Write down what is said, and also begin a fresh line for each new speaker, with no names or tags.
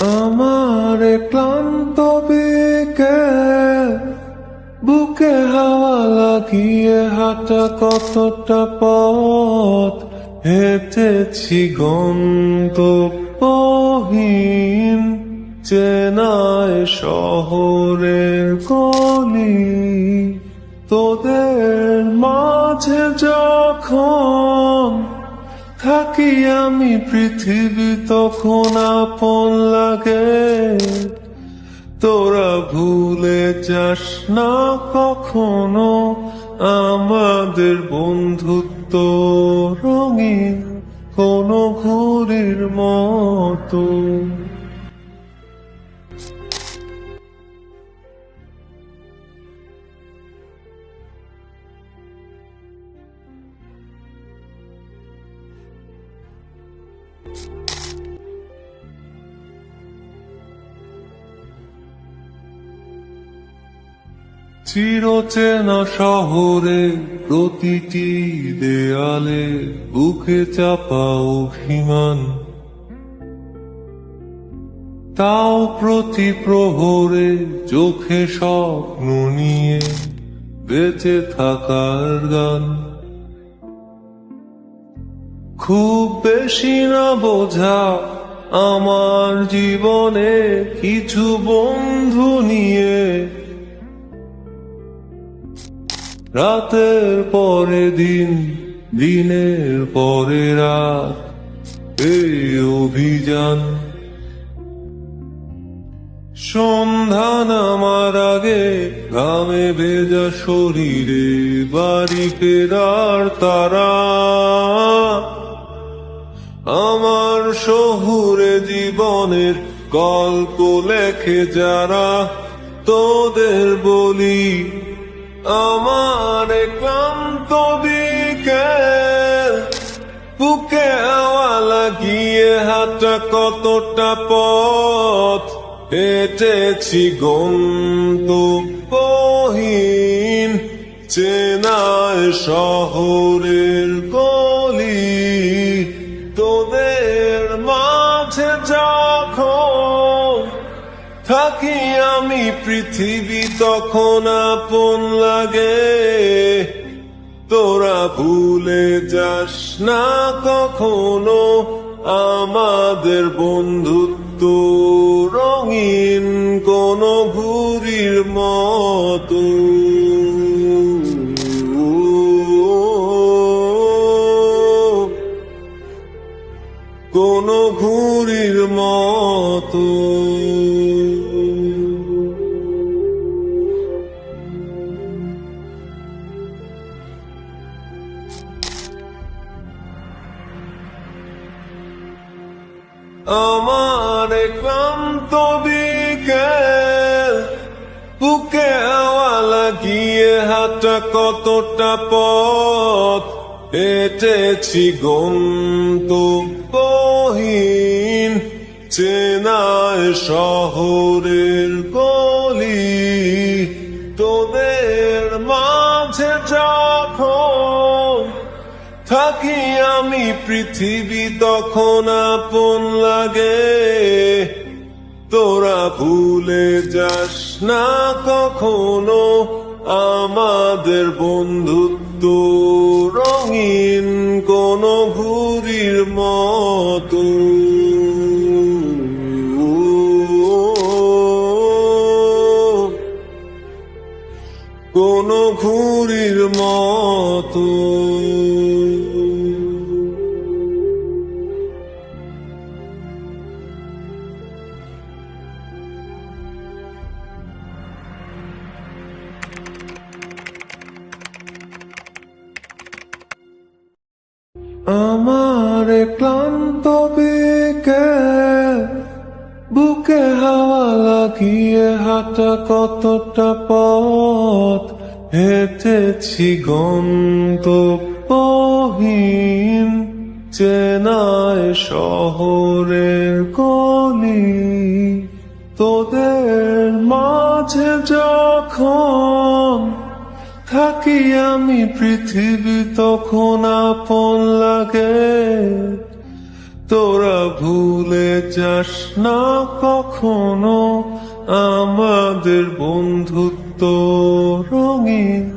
আমার ক্লান্ত বেকে বুকে হাওয়া লাগিয়ে হাঁটা কতটা পথ? হেঁটেছি গন্তব্যহীন, চেনায় শহরের গলি। তোদের মাঝে যখন থাকি আমি পৃথিবী তখন আপন লাগে। তোরা ভুলে যাস না কখনো আমাদের বন্ধুত্ব রঙিন কোনো ঘুরির মতো। চিরচেনা শহরে প্রতিটি দেয়ালে বুকে চাপা অভিমান। তাও প্রতি প্রহরে চোখে স্বপ্ন নিয়ে বেঁচে থাকার গান। খুব বেশি না বোঝা আমার জীবনে কিছু বন্ধু নিয়ে। রাতের পরে দিন, দিনের পরে রাত, এই অভিযান। সন্ধ্যা নামার আগে ঘামে ভেজা শরীরে বাড়ি ফেরার তারা। শহুরে জীবনের গল্প লেখে যারা, তোদের বলি আমার ক্লান্ত বিকেল বুকে হাওয়া লাগিয়ে হাঁটা কতটা পথ হেঁটেছি গন্তব্যহীন চেনায় শহরের গলি আমি পৃথিবী তখন আপন লাগে। তোরা ভুলে যাস না কখনো আমাদের বন্ধুত্ব। রঙিন কোন ঘুরির মতো। কোন ঘুরির মতো। আমার ক্লান্ত বিকেল বুকে আওয়ালা লাগিয়ে হাঁটা কতটা পথ? হেঁটেছি গন্তব্যহীন চেনায় শহরের গলি আমি পৃথিবী তখন আপন লাগে। তোরা ভুলে যাস না কখনো আমাদের বন্ধুত্ব। রঙিন কোন ঘুরির মতো। কোন ঘুরির মতো। আমার ক্লান্ত বেকে বুকে হাওয়া লাগিয়ে হাঁটা কতটা পথ? হেঁটেছি গন্তব্যহীন, চেনায় শহরের গলি তোদের মাঝে যখন থাকি আমি পৃথিবী তখন আপন লাগে। তোরা ভুলে যাস না কখনো আমাদের বন্ধুত্ব রঙিন।